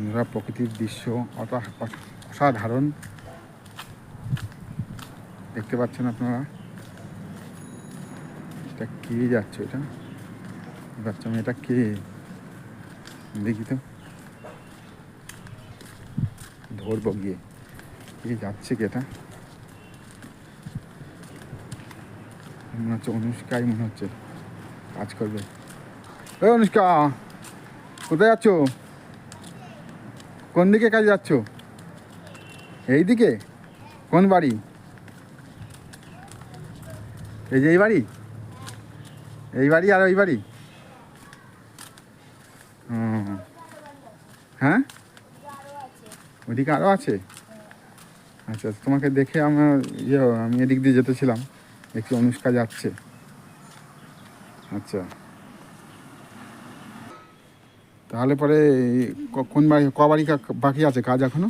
বন্ধুরা প্রকৃতির দৃশ্য অত অসাধারণ। দেখতে পাচ্ছেন আপনারা? এটা কে যাচ্ছে এটা? বাচ্চা মেয়েটা কে? দেখি তো ধরবো গিয়ে। কে যাচ্ছে কি এটা? মনে হচ্ছে অনুষ্কাই মনে হচ্ছে। কাজ করবে। অনুষ্কা, কোথায় যাচ্ছ? কোন দিকে কাজে যাচ্ছ? এই দিকে? কোন বাড়ি? এই যে এই বাড়ি? এই বাড়ি আর ওই বাড়ি। হ্যাঁ? ওদিকে আরও আছে? আচ্ছা তোমাকে দেখে আমার ইয়ে আমি এদিক দিয়ে যেতেছিলাম। একটু অনুষ্কা যাচ্ছে। আচ্ছা। তাহলে পরে কোন বাড়ি ক বাড়ি বাকি আছে কাজ এখনও।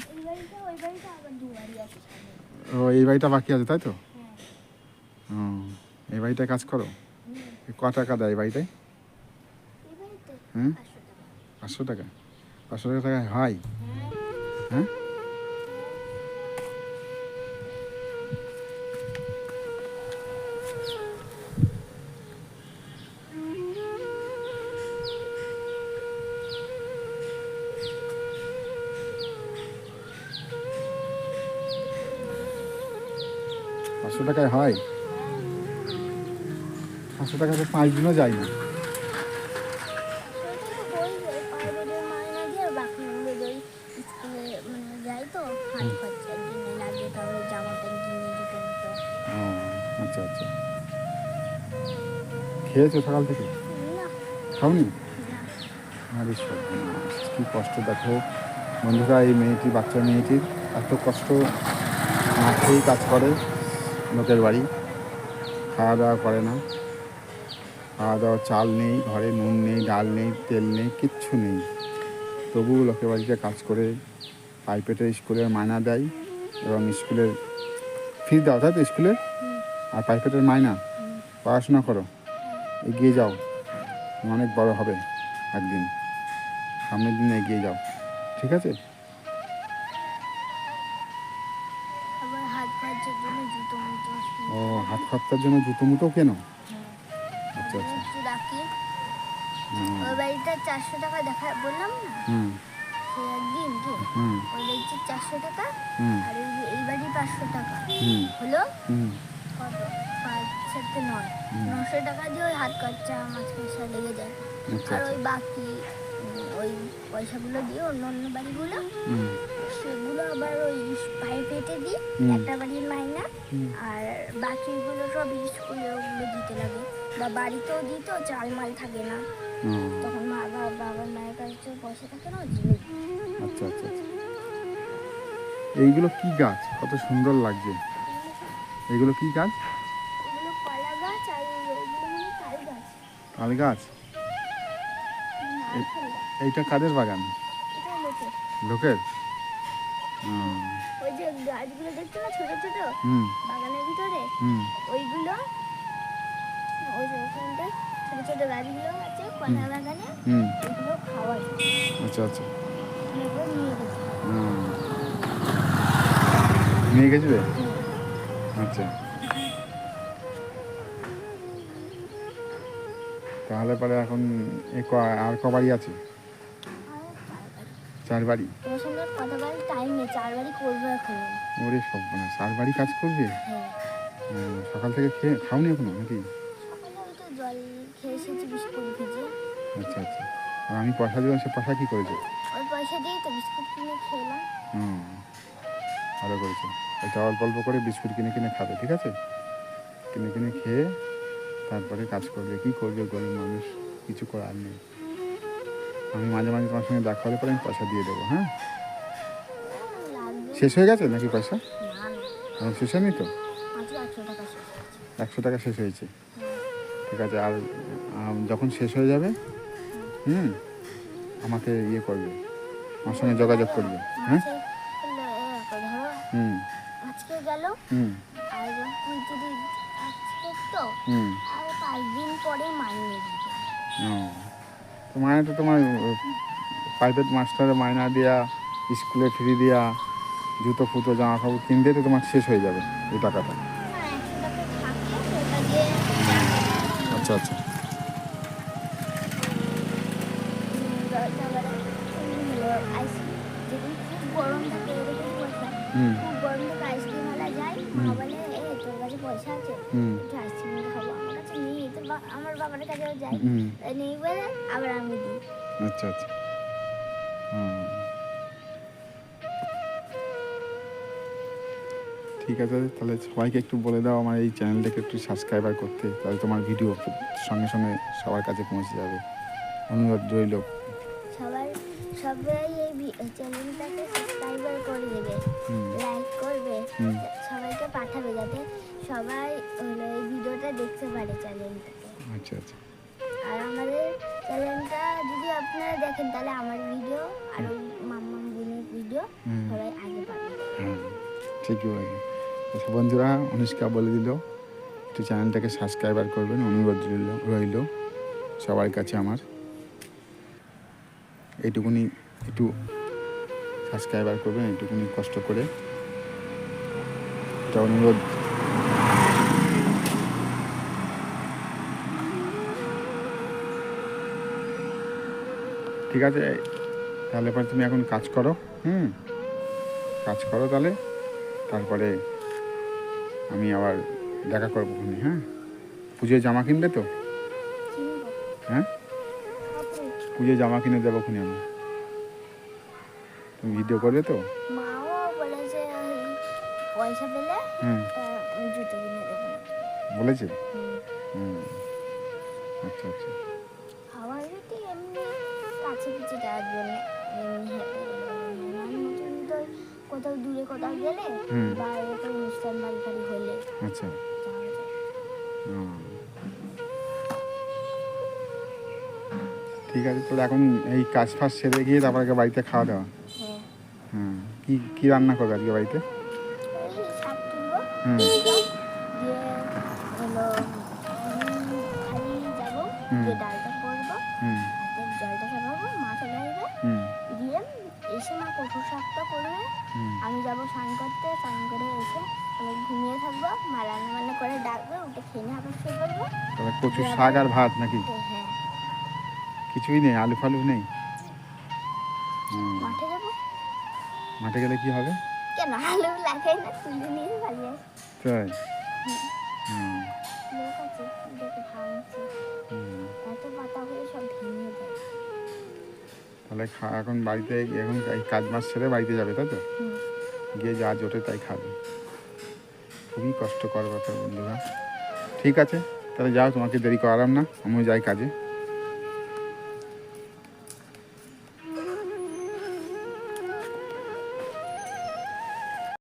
ও এই বাড়িটা বাকি আছে তাই তো? হুম ও এই বাড়িটায় কাজ করো? ক টাকা দেয় এই বাড়িটায়? হ্যাঁ পাঁচশো টাকা। পাঁচশো টাকা? পাঁচশো টাকা হয়। হ্যাঁ? পাঁচশো টাকায় হয়। পাঁচশো টাকা তো পাঁচ দিনও যায় না। আচ্ছা আচ্ছা। খেয়েছো সকাল থেকে? খাওনি? আরে কি কষ্ট, দেখো। বন্ধুরা, এই মেয়েটি, বাচ্চা মেয়েটির এত কষ্ট মাঠেই কাজ করে। লোকের বাড়ি। খাওয়া দাওয়া করে না। খাওয়া দাওয়া চাল নেই, ঘরে নুন নেই, ডাল নেই, তেল নেই, কিচ্ছু নেই। তবু লোকের বাড়িতে কাজ করে প্রাইভেটের স্কুলের মায়না দেয় এবং স্কুলের ফি দাও তো স্কুলের আর প্রাইভেটের মায়না পড়াশোনা করো, এগিয়ে যাও অনেক বড় হবে একদিন। সামনের দিনে এগিয়ে যাও, ঠিক আছে? হাত খরচার জন্য জুতো মুতো কেন? আচ্ছা আচ্ছা। ওই বাড়িটা চারশো টাকা দেখা বললাম না? হুম। একদিন কি? ওই বাড়িতে চারশো টাকা হুম। আর এই বাড়ি পাঁচশো টাকা। হলো? পাঁচ সাথে নয়। নশো টাকা দিয়ে ওই হাত খরচা খরচা লেগে যায়। আচ্ছা আর আচ্ছা। ওই বাকি ওই পয়সাগুলো দিয়ে অন্য অন্য বাড়িগুলো? সেগুলো আবার ওই প্রাইভেটে দিই একটা বাড়ির মাইনা আর বাকিগুলো সব স্কুলে দিতে লাগে। বা বাড়িতেও দিত চাল মাল থাকে না। তখন মা বাবা বাবার মায়ের কাছে পয়সা থাকে না আচ্ছা আচ্ছা আচ্ছা। এইগুলো কি গাছ? কত সুন্দর লাগছে। এইগুলো কি গাছ? এগুলো কলা গাছ আর তাল গাছ। এইটা কাদের বাগান? লোকের? ওই যে গাছগুলো দেখছ না ছোট ছোট? হুম। বাগানের ভিতরে? হুম। ওইগুলো? ওই যে ওখানটা ছোট ছোট গাছগুলো আছে কলা বাগানে হুম। ওইগুলো খাওয়া আচ্ছা আচ্ছা। নিয়ে গেছে। হুম। আচ্ছা। তাহলে পরে এখন আর কবারই আছে? চার বাড়ি তোমার সঙ্গে কথা বলার টাইম নেই চারবারই করব এখন। ওরে সব না চার বাড়ি কাজ করবে? হ্যাঁ। সকাল থেকে খেয়ে খাওনি এখনও নাকি? সকালে ওই তো জল খেয়ে এসেছি বিস্কুট ভিজে। আচ্ছা আচ্ছা। আর আমি পয়সা দিলাম সে পয়সা কী করেছে? ওই পয়সা দিয়ে তো বিস্কুট কিনে খেলাম। হুম ভালো করেছে। ওইটা অল্প অল্প করে বিস্কুট কিনে কিনে খাবে ঠিক আছে? কিনে কিনে খেয়ে তারপরে কাজ করবে। কি করবে গরিব মানুষ? কিছু করার নেই। আমি মাঝে মাঝে তোমার সঙ্গে দেখা হলে পরে আমি পয়সা দিয়ে দেবো হ্যাঁ? শেষ হয়ে গেছে নাকি পয়সা? এখন শেষ হয়নি তো? একশো টাকা শেষ হয়েছে। হ্যাঁ। ঠিক আছে আর যখন শেষ হয়ে যাবে হুম আমাকে ইয়ে করবে আমার সঙ্গে যোগাযোগ করবে হ্যাঁ? ধরো হুম আজকে গেল। হুম। হুম। আর পাঁচ দিন পরে মাইনে দিতে তো মানে তো তোমার প্রাইভেট মাস্টারের মায়না দেওয়া স্কুলে ফ্রি দেওয়া জুতো ফুতো জামা কাপড় কিনতে তো তোমার শেষ হয়ে যাবে এই টাকাটা। আচ্ছা আচ্ছা। হুম। বাবার কাছেও যাই। নেই বলে আবার আমি দিই। আচ্ছা আচ্ছা। ঠিক আছে তাহলে সবাইকে একটু বলে দাও আমার এই চ্যানেলটাকে একটু সাবস্ক্রাইবার করতে তাহলে তোমার ভিডিও সঙ্গে সঙ্গে সবার কাছে পৌঁছে যাবে। অনুরোধ রইল। সবাই সবাই এই চ্যানেলটাকে সাবস্ক্রাইবার করে দেবে লাইক করবে সবাইকে পাঠাবে যাতে সবাই হলো এই ভিডিওটা দেখতে পারে চ্যানেলটাকে আচ্ছা আচ্ছা। আর আমাদের চ্যানেলটা যদি আপনারা দেখেন তাহলে আমার ভিডিও আর মাম্মা বোনের ভিডিও সবাই আগে পাবে হ্যাঁ ঠিকই বলেছে আচ্ছা বন্ধুরা অনুষ্কা বলে দিল। একটু চ্যানেলটাকে সাবস্ক্রাইবার করবেন অনুরোধ রইল রইল সবার কাছে আমার। এইটুকুনি একটু সাবস্ক্রাইবার করবেন এইটুকুনি কষ্ট করে। এটা অনুরোধ। ঠিক আছে তাহলে পরে তুমি এখন কাজ করো হুম? কাজ করো তাহলে তারপরে আমি আবার দেখা করব খুনি হ্যাঁ? পুজোয় জামা কিনবে তো? হ্যাঁ। পুজোয় জামা কিনে দেবো খুনি আমি। তুমি ভিডিও করবে তো? বলেছে পয়সা পেলে হুম। আহ, জুতো কিনে দেবো। বলেছে? হুম। হুম। আচ্ছা আচ্ছা। কাছে পিছে যাওয়ার জন্য কোথাও দূরে কোথাও গেলে। বা এরকম অনুষ্ঠান বাড়ি ফাড়ি হলে। আচ্ছা। ঠিক আছে তাহলে এখন এই কাজ ফাজ সেরে গিয়ে তারপর আগে বাড়িতে খাওয়া দাওয়া। হ্যাঁ। হুম কি কি রান্না করবে আজকে বাড়িতে? হুম। হুম। এসে মা কচু শাকটা করবে আমি যাব স্নান করতে। স্নান করে এসে আমি ঘুমিয়ে থাকব। মা রান্না বান্না করে ডাকবে উঠে খেয়ে নিয়ে আবার শুয়ে পড়ব। তাহলে কচু শাক আর ভাত নাকি? হ্যাঁ কিছুই নেই আলু ফালু নেই? মাঠে যাব? মাঠে গেলে কি হবে? কেন আলু লাগাই না তুলে নিয়ে আসি তাই? হুম, লোক আছে দেখে ভাঙছে। হুম। এত পাতা হয়ে সব ভেঙে যায়। তাহলে খা- এখন বাড়িতে এখন কাজ মাস ছেড়ে বাড়িতে যাবে তাই তো? গিয়ে যা জোটে তাই খাবে। খুবই কষ্টকর ব্যাপার বন্ধুরা। ঠিক আছে তাহলে যাও তোমাকে দেরি করালাম না আমিও যাই কাজে।